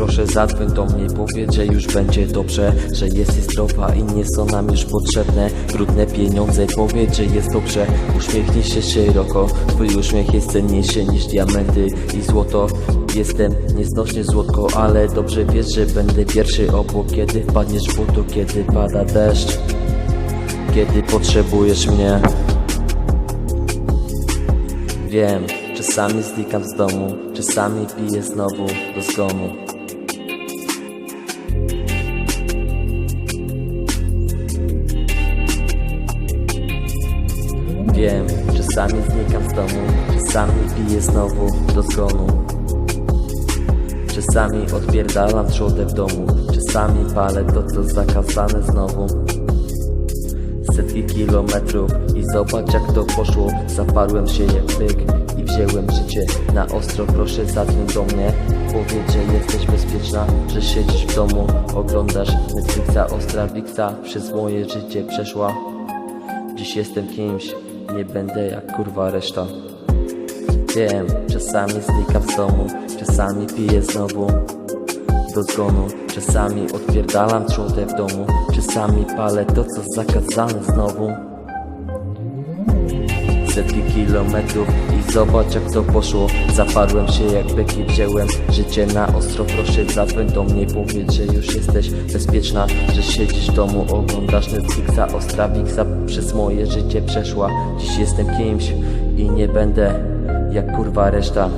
proszę zadzwoń do mnie Powiedz, że już będzie dobrze Że jesteś zdrowa i nie są nam już potrzebne Brudne pieniądze, powiedz, że jest dobrze. Uśmiechnij się szeroko. Twój uśmiech jest cenniejszy niż diamenty i złoto. Jestem nieznośnie złotko, ale dobrze wiesz, że będę pierwszy obok Kiedy wpadniesz w błoto, kiedy pada deszcz Kiedy potrzebujesz mnie. Wiem, czasami znikam z domu, czasami piję znowu do zgonu. Wiem, czasami znikam z domu, czasami piję znowu do zgonu. Czasami odpierdalam trzodę w domu, czasami palę to co zakazane znowu. Setki kilometrów i zobacz jak to poszło. Zaparłem się jak byk i wziąłem życie na ostro. Proszę zadzwoń do mnie, powiedz, że jesteś bezpieczna Że siedzisz w domu, oglądasz Netflixa, Ostra Wixa Przez moje życie przeszła. Dziś jestem kimś, nie będę jak kurwa reszta. Wiem, czasami znikam z domu, czasami piję znowu. Do zgonu Czasami odpierdalam trzodę w domu Czasami palę to co zakazane znowu Setki kilometrów i zobacz jak to poszło. Zaparłem się jak beki wziąłem życie na ostro Proszę zadzwoń do mnie. Powiedz, że już jesteś bezpieczna Że siedzisz w domu, oglądasz Netflixa Ostra Wixa przez moje życie przeszła. Dziś jestem kimś i nie będę jak kurwa reszta